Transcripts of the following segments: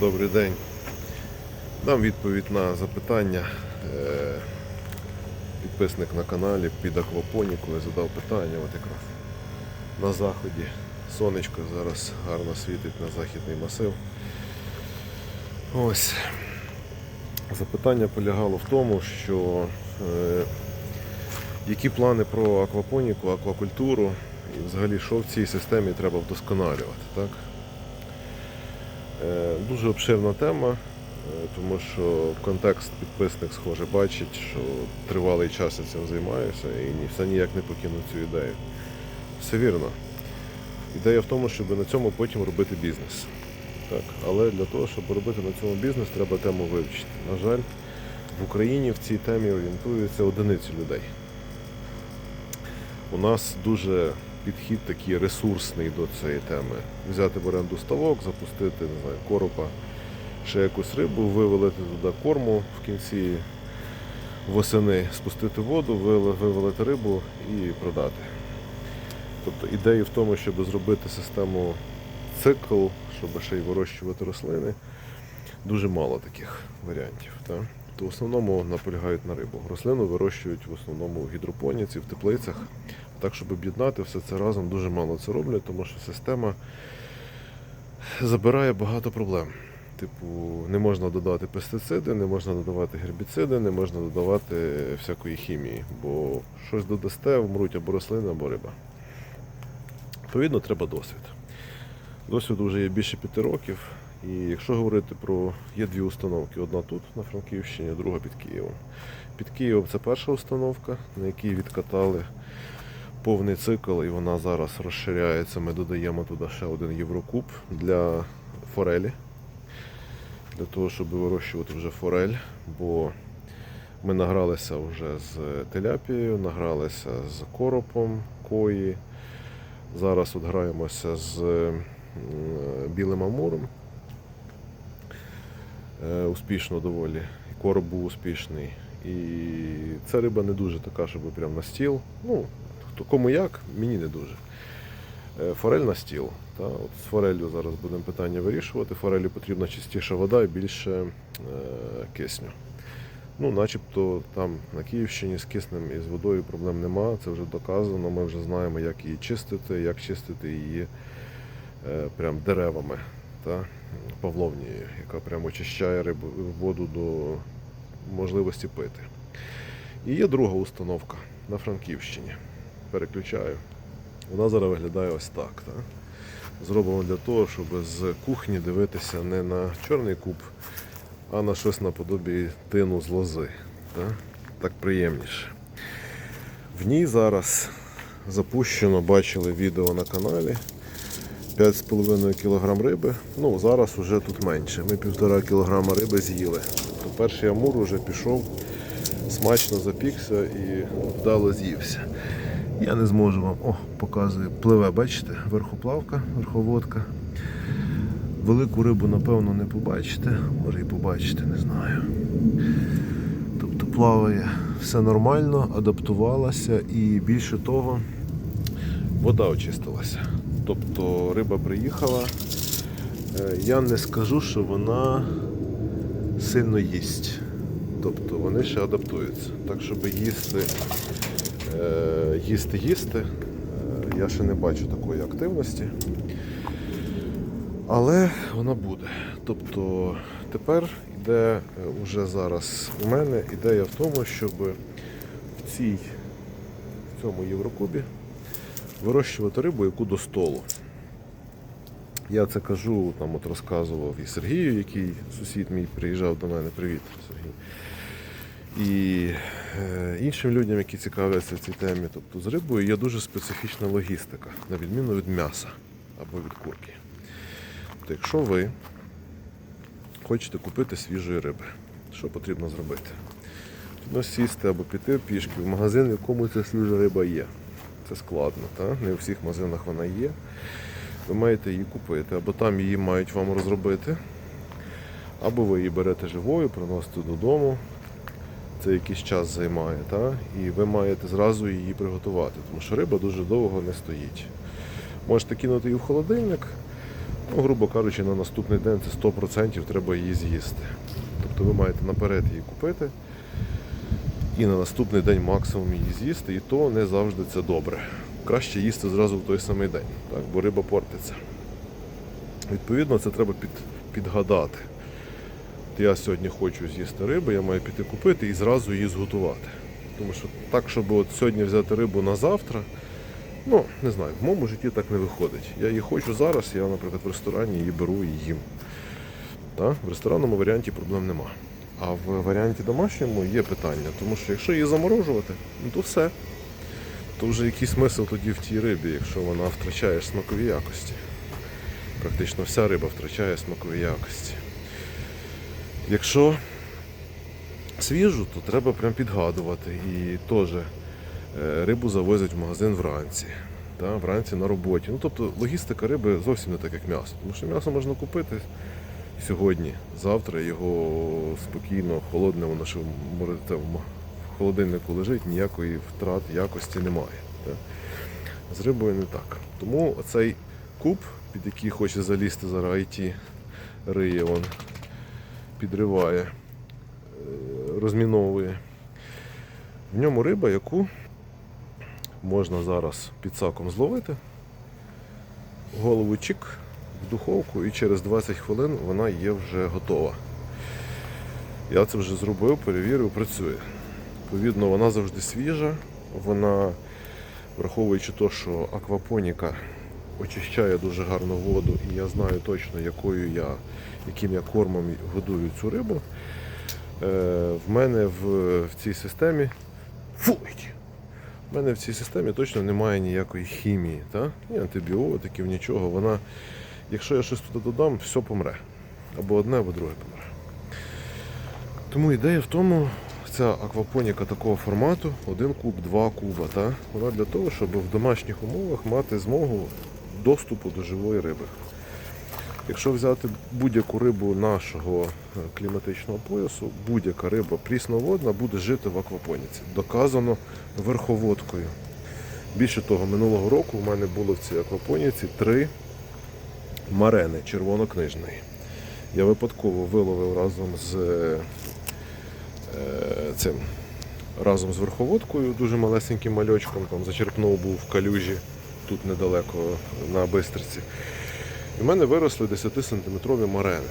Добрий день. Дам відповідь на запитання. Е, Підписник на каналі під аквапонікою задав питання от якраз на заході. Сонечко зараз гарно світить на західний масив. Ось. Запитання полягало в тому, що е, які плани про аквапоніку, аквакультуру і взагалі що в цій системі треба вдосконалювати. Так? Е, Дуже обширна тема, е, тому що контекст підписник, схоже, бачить, що тривалий час я цим займаюся і все ніяк не покину цю ідею. Все вірно. Ідея в тому, щоб на цьому потім робити бізнес. Так. Але для того, щоб робити на цьому бізнес, треба тему вивчити. На жаль, в Україні в цій темі орієнтуються одиниці людей. У нас дуже підхід такий ресурсний до цієї теми. Взяти в оренду ставок, запустити не знаю, коропа, ще якусь рибу, вивелити туди корму в кінці восени, спустити воду, вивели- вивелити рибу і продати. Тобто ідеї в тому, щоб зробити систему цикл, щоб ще й вирощувати рослини, дуже мало таких варіантів. Так? То в основному наполягають на рибу. Рослину вирощують в основному в гідропоніці, в теплицях. Так, щоб об'єднати все це разом, дуже мало це роблять, тому що система забирає багато проблем. Типу, не можна додати пестициди, не можна додавати гербіциди, не можна додавати всякої хімії, бо щось додасте, вмруть або рослини, або риба. Відповідно, треба досвід. Досвіду вже є більше п'яти років. І якщо говорити про є дві установки: одна тут, на Франківщині, друга під Києвом. Під Києвом це перша установка, на якій відкатали повний цикл, і вона зараз розширяється. Ми додаємо туди ще один Єврокуб для форелі. Для того, щоб вирощувати вже форель, бо ми награлися вже з теляпією, награлися з коропом, кої. Зараз от граємося з білим амуром. Е, Успішно доволі. Короб був успішний. І ця риба не дуже така, щоб прям на стіл. Ну, хто кому як, мені не дуже. Е, Форель на стіл. Та, от з форелью зараз будемо питання вирішувати. Форелі потрібна чистіша вода і більше е, кисню. Ну, начебто там на Київщині з киснем і з водою проблем нема, це вже доказано. Ми вже знаємо, як її чистити, як чистити її е, прям деревами та павловнією, яка прямо очищає рибу, воду до можливості пити. І є друга установка на Франківщині. Переключаю. Вона зараз виглядає ось так. Та? Зроблено для того, щоб з кухні дивитися не на чорний куб, а на щось наподобі тину з лози. Та? Так приємніше. В ній зараз запущено, бачили відео на каналі. 5,5 кг риби. Ну, зараз вже тут менше. Ми 1,5 кг риби з'їли. Тобто перший амур вже пішов, смачно запікся і вдало з'ївся. Я не зможу вам, о, показую, пливе, бачите, верхоплавка, верховодка. Велику рибу, напевно, не побачите, може і побачите, не знаю. Тобто плаває все нормально, адаптувалася і більше того, вода очистилася. Тобто риба приїхала. Е, Я не скажу, що вона сильно їсть. Тобто вони ще адаптуються. Так, щоб їсти, е, їсти, їсти, е, я ще не бачу такої активності. Але вона буде. Тобто тепер йде вже зараз у мене ідея в тому, щоб в цій в цьому Єврокубі вирощувати рибу, яку до столу. Я це кажу, там от розказував і Сергію, який сусід мій приїжджав до мене. Привіт, Сергій. І е, іншим людям, які цікавляться цій темі. Тобто з рибою є дуже специфічна логістика, на відміну від м'яса або від курки. Тобто, якщо ви хочете купити свіжої риби, що потрібно зробити? Ну, сісти або піти пішки в магазин, в якому ця свіжа риба є. Це складно, та? не у всіх магазинах вона є. Ви маєте її купити, або там її мають вам розробити, або ви її берете живою, приносите додому. Це якийсь час займає, та? і ви маєте зразу її приготувати, тому що риба дуже довго не стоїть. Можете кинути її в холодильник, Ну, грубо кажучи, на наступний день це 100% треба її з'їсти. Тобто ви маєте наперед її купити і на наступний день максимум її з'їсти, і то не завжди це добре. Краще їсти зразу в той самий день, так, бо риба портиться. Відповідно, це треба під, підгадати. Я сьогодні хочу з'їсти рибу, я маю піти купити і зразу її зготувати. Тому що так, щоб от сьогодні взяти рибу на завтра, ну, не знаю, в моєму житті так не виходить. Я її хочу зараз, я, наприклад, в ресторані її беру і їм. Та? В ресторанному варіанті проблем нема. А в варіанті домашньому є питання, тому що якщо її заморожувати, ну то все. То вже який смисл тоді в тій рибі, якщо вона втрачає смакові якості. Практично вся риба втрачає смакові якості. Якщо свіжу, то треба прям підгадувати. І теж е, рибу завозять в магазин вранці. Та, вранці на роботі. Ну, тобто логістика риби зовсім не так, як м'ясо. Тому що м'ясо можна купити сьогодні, завтра його спокійно, холодне, воно ще в в холодильнику лежить, ніякої втрат якості немає. Та. З рибою не так. Тому оцей куб, під який хоче залізти зараз IT, риє, он, підриває, е, розміновує. В ньому риба, яку можна зараз під саком зловити, голову чик в духовку і через 20 хвилин вона є вже готова. Я це вже зробив, перевірив, працює. Відповідно, вона завжди свіжа, вона, враховуючи те, що аквапоніка очищає дуже гарно воду, і я знаю точно, якою я, яким я кормом годую цю рибу. Е, в мене в, в цій системі. Фу, в мене в цій системі точно немає ніякої хімії, та? ні антибіотиків, нічого. Вона, якщо я щось туди додам, все помре. Або одне, або друге помре. Тому ідея в тому, ця аквапоніка такого формату, один куб, два куба, та? вона для того, щоб в домашніх умовах мати змогу доступу до живої риби. Якщо взяти будь-яку рибу нашого е, кліматичного поясу, будь-яка риба прісноводна буде жити в аквапоніці. Доказано верховодкою. Більше того, минулого року в мене було в цій аквапоніці три марени червонокнижної. Я випадково виловив разом з е, е, цим разом з верховодкою, дуже малесеньким мальочком, там зачерпнув був в калюжі, тут недалеко на Бистриці. І в мене виросли 10-сантиметрові марени.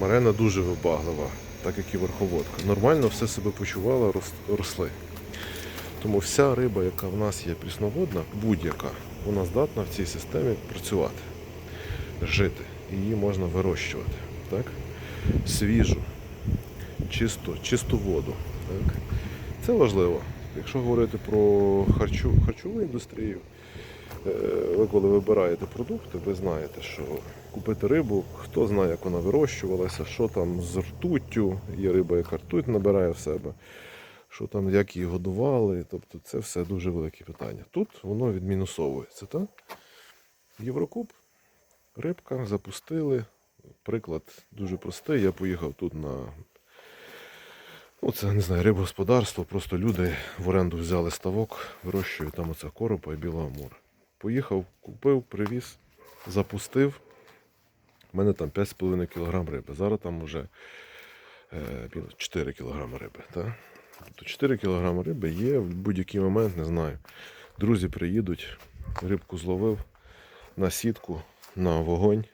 Марена дуже вибаглива, так як і верховодка. Нормально все себе почувала, рос- росли. Тому вся риба, яка в нас є прісноводна, будь-яка, вона здатна в цій системі працювати, жити. Її можна вирощувати. Так? Свіжу, чисту, чисту воду. Так? Це важливо. Якщо говорити про харчу, харчову індустрію, ви коли вибираєте продукти, ви знаєте, що купити рибу, хто знає, як вона вирощувалася, що там з ртуттю, є риба, яка ртуть набирає в себе, що там, як її годували. Тобто це все дуже велике питання. Тут воно відмінусовується. Так? Єврокуб, рибка, запустили. Приклад дуже простий. Я поїхав тут на Ну, це не знаю, рибгосподарство, просто люди в оренду взяли ставок, вирощують там оце коропа і білого амура. Поїхав, купив, привіз, запустив. У мене там 5,5 кг риби. Зараз там вже е, 4 кг риби. Тобто 4 кг риби є в будь-який момент, не знаю. Друзі приїдуть, рибку зловив на сітку, на вогонь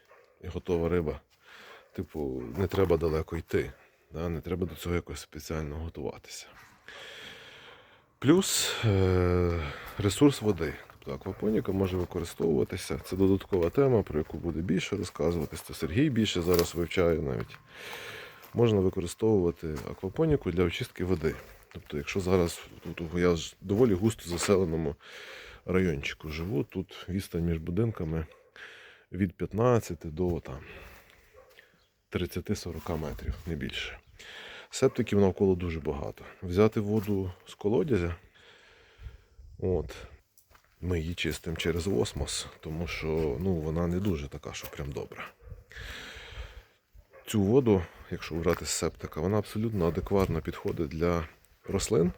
і готова риба. Типу, не треба далеко йти. Да? Не треба до цього якось спеціально готуватися. Плюс е- ресурс води. Тобто аквапоніка може використовуватися. Це додаткова тема, про яку буде більше розказуватись. Це Сергій більше зараз вивчає навіть. Можна використовувати аквапоніку для очистки води. Тобто, якщо зараз тут я ж доволі густо заселеному райончику живу, тут відстань між будинками від 15 до там, 30-40 метрів, не більше. Септиків навколо дуже багато. Взяти воду з колодязя, от, ми її чистимо через осмос, тому що ну, вона не дуже така, що прям добра. Цю воду, якщо брати з септика, вона абсолютно адекватно підходить для рослин,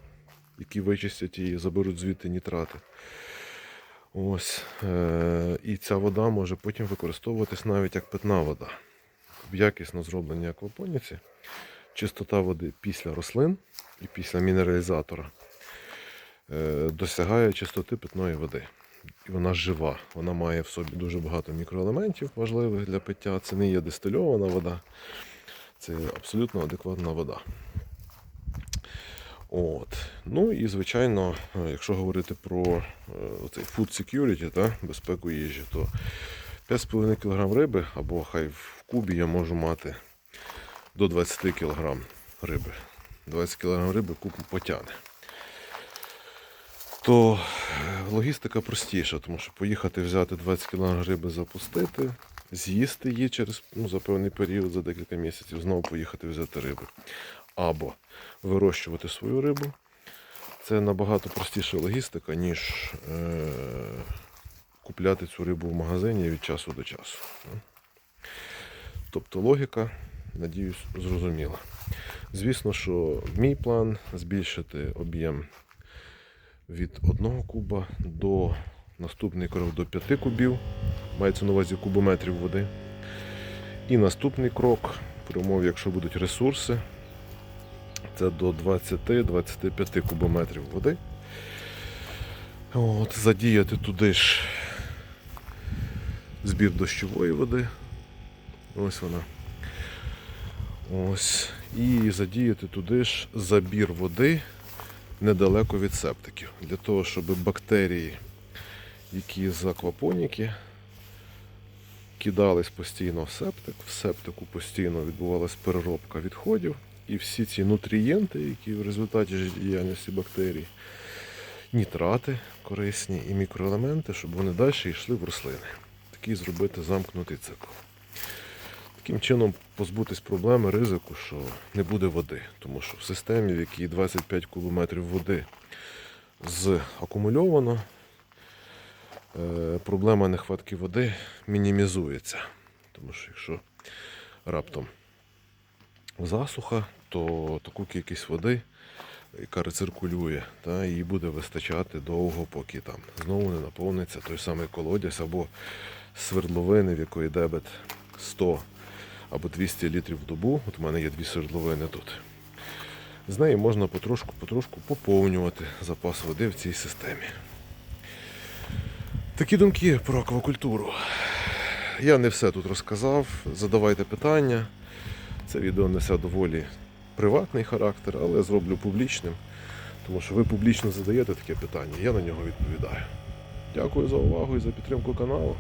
які вичистять її, заберуть звідти нітрати. Ось. Е- і ця вода може потім використовуватись навіть як питна вода. В якісно зробленій аквапоніці чистота води після рослин і після мінералізатора досягає чистоти питної води. І вона жива. Вона має в собі дуже багато мікроелементів важливих для пиття. Це не є дистильована вода, це абсолютно адекватна вода. От. Ну і звичайно, е, якщо говорити про е, оцей food security, та, безпеку їжі, то 5,5 кг риби, або хай в кубі я можу мати до 20 кг риби. 20 кг риби куб потягне. То е, логістика простіша, тому що поїхати взяти 20 кг риби, запустити, з'їсти її через ну, за певний період, за декілька місяців, знову поїхати взяти риби. Або вирощувати свою рибу. Це набагато простіша логістика, ніж е, купляти цю рибу в магазині від часу до часу. Тобто логіка, надіюсь, зрозуміла. Звісно, що мій план збільшити об'єм від 1 куба до наступний крок до 5 кубів. Мається на увазі кубометрів води. І наступний крок, при умові, якщо будуть ресурси, це до 20-25 кубометрів води. От, задіяти туди ж збір дощової води. Ось вона. Ось. І задіяти туди ж забір води недалеко від септиків. Для того, щоб бактерії, які з аквапоніки, кидались постійно в септик, в септику постійно відбувалась переробка відходів. І всі ці нутрієнти, які в результаті життєдіяльності бактерій, нітрати корисні і мікроелементи, щоб вони далі йшли в рослини. Такий зробити замкнутий цикл. Таким чином позбутись проблеми ризику, що не буде води. Тому що в системі, в якій 25 кубометрів води закумульовано, е, проблема нехватки води мінімізується. Тому що якщо раптом засуха, то таку кількість води, яка рециркулює, та, їй буде вистачати довго, поки там знову не наповниться той самий колодязь або свердловини, в якої дебет 100 або 200 літрів в добу. От у мене є дві свердловини тут. З неї можна потрошку-потрошку поповнювати запас води в цій системі. Такі думки про аквакультуру. Я не все тут розказав. Задавайте питання. Це відео несе доволі приватний характер, але зроблю публічним, тому що ви публічно задаєте таке питання, я на нього відповідаю. Дякую за увагу і за підтримку каналу.